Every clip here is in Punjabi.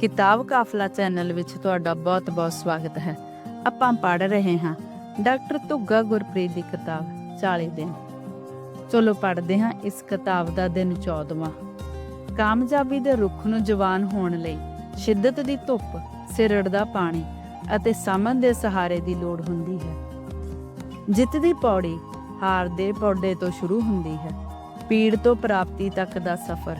ਕਿਤਾਬ ਕਾਫਲਾ ਚੈਨਲ ਵਿੱਚ ਤੁਹਾਡਾ ਬਹੁਤ-ਬਹੁਤ ਸਵਾਗਤ ਹੈ। ਆਪਾਂ ਪੜ ਰਹੇ ਹਾਂ ਡਾਕਟਰ ਧੁੱਗਾ ਗੁਰਪ੍ਰੀਤ ਦੀ ਕਿਤਾਬ 40 ਦਿਨ। ਚਲੋ ਪੜ੍ਹਦੇ ਹਾਂ ਇਸ ਕਿਤਾਬ ਦਾ ਦਿਨ 14ਵਾਂ ਕਾਮਯਾਬੀ ਦੇ ਰੁੱਖ ਨੂੰ ਜਵਾਨ ਹੋਣ ਲਈ ਸ਼ਿੱਦਤ ਦੀ ਧੁੱਪ, ਸਿਰੜ ਦਾ ਪਾਣੀ ਅਤੇ ਸਮਨ ਦੇ ਸਹਾਰੇ ਦੀ ਲੋੜ ਹੁੰਦੀ ਹੈ। ਜਿੱਤ ਦੀ ਪੌੜੀ ਹਾਰ ਦੇ ਪੌੜੇ ਤੋਂ ਸ਼ੁਰੂ ਹੁੰਦੀ ਹੈ। ਪੀੜ ਤੋਂ ਪ੍ਰਾਪਤੀ ਤੱਕ ਦਾ ਸਫ਼ਰ।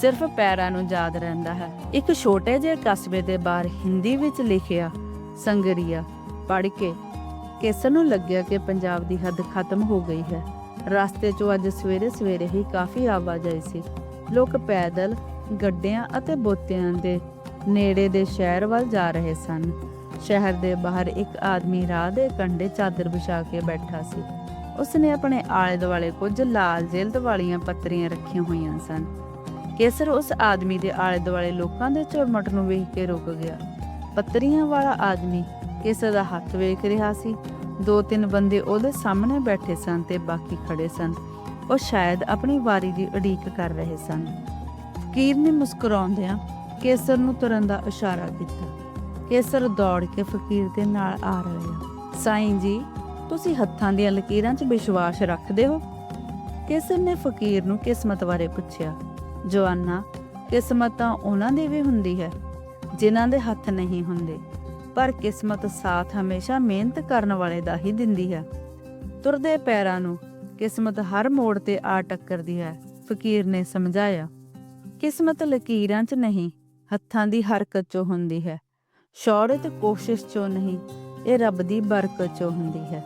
ਸਿਰਫ ਪੈਰਾਂ ਨੂੰ ਯਾਦ ਰਹਿੰਦਾ ਹੈ। ਇੱਕ ਛੋਟੇ ਜਿਹੇ ਕਸਬੇ ਦੇ ਬਾਹਰ ਹਿੰਦੀ ਵਿੱਚ ਲਿਖਿਆ, ਸੰਗਰੀਆ ਪੜ੍ਹ ਕੇ ਕੇਸਰ ਨੂੰ ਲੱਗਿਆ ਕਿ ਪੰਜਾਬ ਦੀ ਹੱਦ ਖਤਮ ਹੋ ਗਈ ਹੈ। ਰਸਤੇ 'ਚੋਂ ਅੱਜ ਸਵੇਰੇ ਸਵੇਰੇ ਹੀ ਕਾਫੀ ਆਵਾਜਾਈ ਸੀ। ਲੋਕ ਪੈਦਲ, ਗੱਡਿਆਂ ਅਤੇ ਬੋਤਿਆਂ ਦੇ ਨੇੜੇ ਦੇ ਸ਼ਹਿਰ ਵੱਲ ਜਾ ਰਹੇ ਸਨ। ਸ਼ਹਿਰ ਦੇ ਬਾਹਰ ਇੱਕ ਆਦਮੀ ਰਾਹ ਦੇ ਕੰਢੇ ਚਾਦਰ ਵਿਛਾ ਕੇ ਬੈਠਾ ਸੀ। ਉਸਨੇ ਆਪਣੇ ਆਲੇ ਦੁਆਲੇ ਕੁਝ ਲਾਲ ਜੇਲਦ ਵਾਲੀਆਂ ਪੱਤਰੀਆਂ ਰੱਖੀਆਂ ਹੋਈਆਂ ਸਨ। ਕੇਸਰ ਉਸ ਆਦਮੀ ਦੇ ਆਲੇ ਦੁਆਲੇ ਲੋਕਾਂ ਦੇ ਝੁਰਮਟ ਨੂੰ ਵੇਖ ਕੇ ਰੁਕ ਗਿਆ। ਪੱਤਰੀਆਂ ਵਾਲਾ ਆਦਮੀ ਕੇਸਰ ਦਾ ਹੱਥ ਵੇਖ ਰਿਹਾ ਸੀ। ਦੋ ਤਿੰਨ ਬੰਦੇ ਉਹਦੇ ਸਾਹਮਣੇ ਬੈਠੇ ਸਨ ਤੇ ਬਾਕੀ ਖੜੇ ਸਨ। ਉਹ ਸ਼ਾਇਦ ਆਪਣੀ ਵਾਰੀ ਦੀ ਉਡੀਕ ਕਰ ਰਹੇ ਸਨ। ਫਕੀਰ ਨੇ ਮੁਸਕਰਾਉਂਦਿਆਂ ਕੇਸਰ ਨੂੰ ਤੁਰਨ ਦਾ ਇਸ਼ਾਰਾ ਕੀਤਾ। ਕੇਸਰ ਦੌੜ ਕੇ ਫਕੀਰ ਦੇ ਨਾਲ ਆ ਰਿਹਾ। ਸਾਈਂ ਜੀ, ਤੁਸੀਂ ਹੱਥਾਂ ਦੀਆਂ ਲਕੀਰਾਂ 'ਚ ਵਿਸ਼ਵਾਸ ਰੱਖਦੇ ਹੋ? ਕੇਸਰ ਨੇ ਫਕੀਰ ਨੂੰ ਕਿਸਮਤ ਬਾਰੇ ਪੁੱਛਿਆ। ਜਵਾਨਾ, ਕਿਸਮਤ ਤਾਂ ਉਹਨਾਂ ਦੀ ਵੀ ਹੁੰਦੀ ਹੈ, ਜਿਨ੍ਹਾਂ ਦੇ ਹੱਥ ਨਹੀਂ ਹੁੰਦੇ, ਪਰ ਕਿਸਮਤ ਸਾਥ ਹਮੇਸ਼ਾ ਮਿਹਨਤ ਕਰਨ ਵਾਲੇ ਦਾ ਹੀ ਦਿੰਦੀ ਹੈ। ਤੁਰਦੇ ਪੈਰਾਂ ਨੂੰ ਕਿਸਮਤ ਹਰ ਮੋੜ ਤੇ ਆ ਟੱਕਰਦੀ ਹੈ, ਫਕੀਰ ਨੇ ਸਮਝਾਇਆ। ਕਿਸਮਤ ਲਕੀਰਾਂ 'ਚ ਨਹੀਂ, ਹੱਥਾਂ ਦੀ ਹਰਕਤ 'ਚੋਂ ਹੁੰਦੀ ਹੈ। ਸ਼ੌਹਰਤ ਕੋਸ਼ਿਸ਼ 'ਚੋਂ ਨਹੀਂ, ਇਹ ਰੱਬ ਦੀ ਬਰਕਤ 'ਚੋਂ ਹੁੰਦੀ ਹੈ।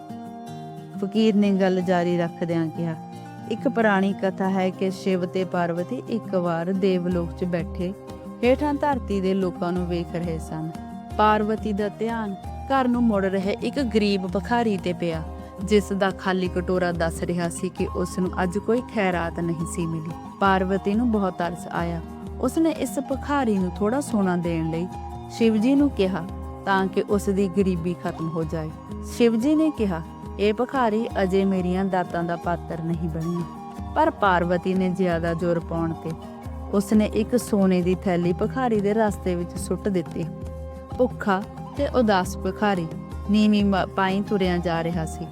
ਫਕੀਰ ਨੇ ਗੱਲ ਜਾਰੀ ਰੱਖਦਿਆਂ ਕਿਹਾ ਇੱਕ ਪੁਰਾਣੀ ਕਥਾ ਹੈ ਕਿ ਸ਼ਿਵ ਤੇ ਪਾਰਵਤੀ ਇੱਕ ਵਾਰ ਦੇਵਲੋਕ 'ਚ ਬੈਠੇ ਹੇਠਾਂ ਧਰਤੀ ਦੇ ਲੋਕਾਂ ਨੂੰ ਵੇਖ ਰਹੇ ਸਨ। ਪਾਰਵਤੀ ਦਾ ਧਿਆਨ ਘਰ ਨੂੰ ਮੁੜ ਰਹੇ ਇੱਕ ਗਰੀਬ ਭਖਾਰੀ ਤੇ ਪਿਆ, ਜਿਸ ਦਾ ਖਾਲੀ ਕਟੋਰਾ ਦੱਸ ਰਿਹਾ ਸੀ ਕਿ ਉਸ ਨੂੰ ਅੱਜ ਕੋਈ ਖੈਰਾਤ ਨਹੀਂ ਸੀ ਮਿਲੀ। ਪਾਰਵਤੀ ਨੂੰ ਬਹੁਤ ਤਰਸ ਆਇਆ। ਉਸਨੇ ਇਸ ਭਖਾਰੀ ਨੂੰ ਥੋੜਾ ਸੋਨਾ ਦੇਣ ਲਈ ਸ਼ਿਵ ਜੀ ਨੂੰ ਕਿਹਾ ਤਾਂ ਕਿ ਉਸ ਦੀ ਗਰੀਬੀ ਖਤਮ ਹੋ ਜਾਏ। ਸ਼ਿਵ ਜੀ ਨੇ ਕਿਹਾ ਇਹ ਭਖਾਰੀ ਅਜੇ ਮੇਰੀਆਂ ਦਾਤਾਂ ਦਾ ਪਾਤਰ ਨਹੀਂ ਬਣੀ ਪਰ ਪਾਰਵਤੀ ਨੇ ਜ਼ਿਆਦਾ ਜ਼ੋਰ ਪਾਉਣ ਤੇ ਉਸਨੇ ਇੱਕ ਸੋਨੇ ਦੀ ਥੈਲੀ ਭਖਾਰੀ ਦੇ ਰਸਤੇ ਵਿੱਚ ਸੁੱਟ ਦਿੱਤੀ। ਭੁੱਖਾ ਤੇ ਉਦਾਸ ਭਿਖਾਰੀ ਨੀਵੀਂ ਪਾਈ ਤੁਰਿਆ ਜਾ ਰਿਹਾ ਸੀ।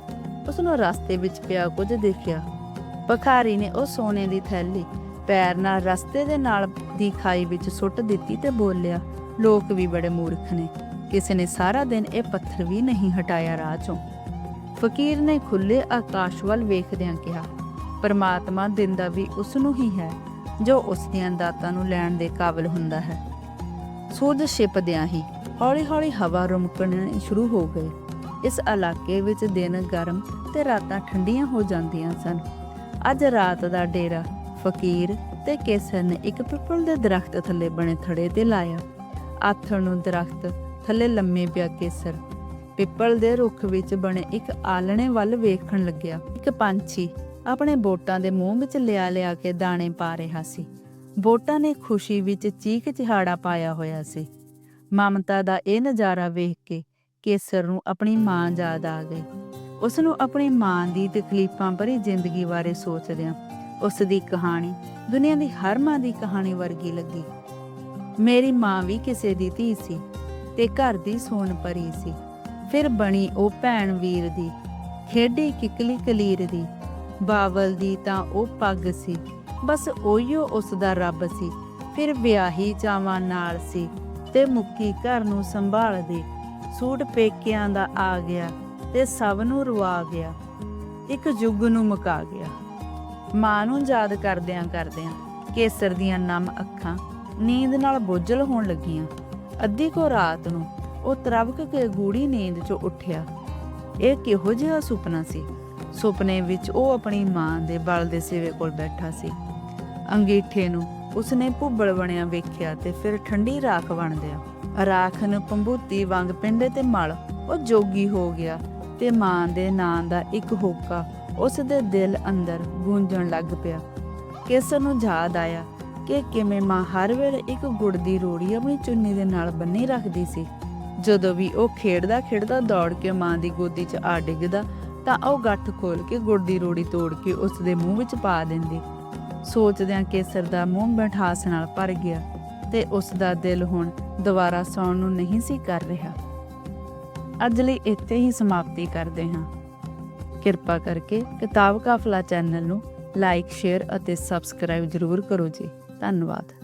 ਉਸ ਨੂੰ ਰਸਤੇ ਵਿੱਚ ਪਿਆ ਕੁਝ ਦੇਖਿਆ। ਭਖਾਰੀ ਨੇ ਉਹ ਸੋਨੇ ਦੀ ਥੈਲੀ ਪੈਰ ਨਾਲ ਰਸਤੇ ਦੇ ਨਾਲ ਦੀ ਖਾਈ ਵਿੱਚ ਸੁੱਟ ਦਿੱਤੀ ਤੇ ਬੋਲਿਆ, ਲੋਕ ਵੀ ਬੜੇ ਮੂਰਖ ਨੇ। ਕਿਸੇ ਨੇ ਸਾਰਾ ਦਿਨ ਇਹ ਪੱਥਰ ਵੀ ਨਹੀਂ ਹਟਾਇਆ ਰਾਹ ਚੋਂ। ਫਕੀਰ ਨੇ ਖੁੱਲੇ ਆਕਾਸ਼ ਵੱਲ ਵੇਖਦਿਆਂ ਕਿਹਾ, ਪਰਮਾਤਮਾ ਦਿੰਦਾ ਵੀ ਉਸ ਨੂੰ ਹੀ ਹੈ, ਜੋ ਉਸ ਦੀਆਂ ਦਾਤਾਂ ਨੂੰ ਲੈਣ ਦੇ ਕਾਬਿਲ ਹੁੰਦਾ ਹੈ। ਸੂਰਜ ਛਿਪਦਿਆਂ ਹੀ ਹੌਲੀ-ਹੌਲੀ ਹਵਾ ਰੁਮਕਣੀ ਸ਼ੁਰੂ ਹੋ ਗਈ। ਇਸ ਇਲਾਕੇ ਵਿੱਚ ਦਿਨ ਗਰਮ ਤੇ ਰਾਤਾਂ ਠੰਡੀਆਂ ਹੋ ਜਾਂਦੀਆਂ ਸਨ। ਅੱਜ ਰਾਤ ਦਾ ਡੇਰਾ ਫਕੀਰ ਤੇ ਕੇਸਰ ਨੇ ਇੱਕ ਪਿੱਪਲ ਦੇ ਦਰਖਤ ਥੱਲੇ ਬਣੇ ਥੜੇ ਤੇ ਲਾਇਆ। ਆਥਣ ਨੂੰ ਦਰਖਤ ਥੱਲੇ ਲੰਮੇ ਪਿਆ ਕੇਸਰ ਪਿੱਪਲ ਦੇ ਰੁੱਖ ਵਿੱਚ ਬਣੇ ਇੱਕ ਆਲਣੇ ਵੱਲ ਵੇਖਣ ਲੱਗਿਆ। ਇੱਕ ਪੰਛੀ ਆਪਣੇ ਬੋਟਾਂ ਦੇ ਮੂੰਹ ਵਿੱਚ ਲਿਆ ਲਿਆ ਕੇ ਦਾਣੇ ਪਾ ਰਿਹਾ ਸੀ। ਬੋਟਾਂ ਨੇ ਖੁਸ਼ੀ ਵਿੱਚ ਚੀਕ ਚਿਹਾੜਾ ਪਾਇਆ ਹੋਇਆ ਸੀ। ਮਮਤਾ ਦਾ ਇਹ ਨਜ਼ਾਰਾ ਵੇਖ ਕੇ ਕੇਸਰ ਨੂੰ ਆਪਣੀ ਮਾਂ ਯਾਦ ਆ ਗਈ। ਉਸ ਨੂੰ ਆਪਣੀ ਮਾਂ ਦੀ ਤਕਲੀਫਾਂ ਭਰੀ ਜ਼ਿੰਦਗੀ ਬਾਰੇ ਸੋਚਦਿਆਂ ਉਸ ਦੀ ਕਹਾਣੀ ਦੁਨੀਆ ਦੀ ਹਰ ਮਾਂ ਦੀ ਕਹਾਣੀ ਵਰਗੀ ਲੱਗੀ। ਮੇਰੀ ਮਾਂ ਵੀ ਕਿਸੇ ਦੀ ਧੀ ਸੀ ਤੇ ਘਰ ਦੀ ਸੋਨ ਪਰੀ ਸੀ। ਫਿਰ ਬਣੀ ਉਹ ਭੈਣ ਵੀਰ ਦੀ, ਖੇਡੀ ਕਿਕਲੀ ਕਲੀਰ ਦੀ। ਬਾਵਲ ਦੀ ਤਾਂ ਉਹ ਪੱਗ ਸੀ, ਬਸ ਉਹੀਓ ਉਸ ਦਾ ਰੱਬ ਸੀ। ਫਿਰ ਵਿਆਹੀ ਚਾਵਾਂ ਨਾਲ ਸੀ ਤੇ ਮੁੱਕੀ ਘਰ ਨੂੰ ਸੰਭਾਲਦੀ। ਸੂਟ ਪੇਕਿਆਂ ਦਾ ਆ ਗਿਆ ਤੇ ਸਭ ਨੂੰ ਰਵਾ ਗਿਆ। ਇੱਕ ਯੁੱਗ ਨੂੰ ਮੁਕਾ ਗਿਆ। ਮਾਂ ਨੂੰ ਯਾਦ ਕਰਦਿਆਂ ਕਰਦਿਆਂ ਕੇਸਰ ਦੀਆਂ ਨਮ ਅੱਖਾਂ ਨੀਂਦ ਨਾਲ ਬੋਝਲ ਹੋਣ ਲੱਗੀਆਂ। ਅੱਧੀ ਕੋ ਰਾਤ ਨੂੰ ਉਹ ਤਰਵਕ ਕੇ ਗੂੜੀ ਨੀਂਦ ਚੋਂ ਉੱਠਿਆ। ਇਹ ਕਿਹੋ ਜਿਹਾ ਸੁਪਨਾ ਸੀ? ਸੁਪਨੇ ਵਿੱਚ ਉਹ ਆਪਣੀ ਮਾਂ ਦੇ ਬਲ ਦੇ ਸਿਵੇ ਕੋਲ ਬੈਠਾ ਸੀ। ਅੰਗੀਠੇ ਨੂੰ ਉਸਨੇ ਭੁੱਬਲ ਬਣਿਆ ਵੇਖਿਆ ਤੇ ਫਿਰ ਠੰਡੀ ਰਾਖ ਬਣਦਿਆ ਰਾਖ ਨੂੰ ਪੰਬੂਤੀ ਵਾਂਗ ਪਿੰਡੇ ਤੇ ਮਲ, ਉਹ ਜੋਗੀ ਹੋ ਗਿਆ ਤੇ ਮਾਂ ਦੇ ਨਾਂ ਦਾ ਇੱਕ ਹੋਕਾ ਉਸ ਦੇ ਦਿਲ ਅੰਦਰ ਗੂੰਜਣ ਲੱਗ ਪਿਆ। ਕੇਸਰ ਨੂੰ ਯਾਦ ਆਇਆ ਕਿ ਕਿਵੇਂ ਮਾਂ ਹਰ ਵੇਲੇ ਇੱਕ ਗੁੜ ਦੀ ਰੋੜੀ ਆਪਣੀ ਚੁੰਨੀ ਦੇ ਨਾਲ ਬੰਨੀ ਰੱਖਦੀ ਸੀ? ਜਦੋਂ ਵੀ ਉਹ ਖੇਡਦਾ ਖੇਡਦਾ ਦੌੜ ਕੇ ਮਾਂ ਦੀ ਗੋਦੀ 'ਚ ਆ ਡਿੱਗਦਾ, ਤਾਂ ਉਹ ਗੱਠ ਖੋਲ ਕੇ ਗੁੜ ਦੀ ਰੋੜੀ ਤੋੜ ਕੇ ਉਸ ਦੇ ਮੂੰਹ ਵਿੱਚ ਪਾ ਦਿੰਦੀ। ਸੋਚਦਿਆਂ ਕੇਸਰ ਦਾ ਮੂੰਹ ਬਿਠਾਸ ਨਾਲ ਭਰ ਗਿਆ ਤੇ ਉਸ ਦਾ ਦਿਲ ਹੁਣ ਦੁਬਾਰਾ ਸੌਣ ਨੂੰ ਨਹੀਂ ਸੀ ਕਰ ਰਿਹਾ। ਅੱਜ ਲਈ ਇੱਥੇ ਹੀ ਸਮਾਪਤੀ ਕਰਦੇ ਹਾਂ। ਕਿਰਪਾ ਕਰਕੇ ਕਿਤਾਬ ਕਾਫਲਾ ਚੈਨਲ ਨੂੰ ਲਾਈਕ, ਸ਼ੇਅਰ ਅਤੇ ਸਬਸਕ੍ਰਾਈਬ ਜ਼ਰੂਰ ਕਰੋ ਜੀ। ਧੰਨਵਾਦ।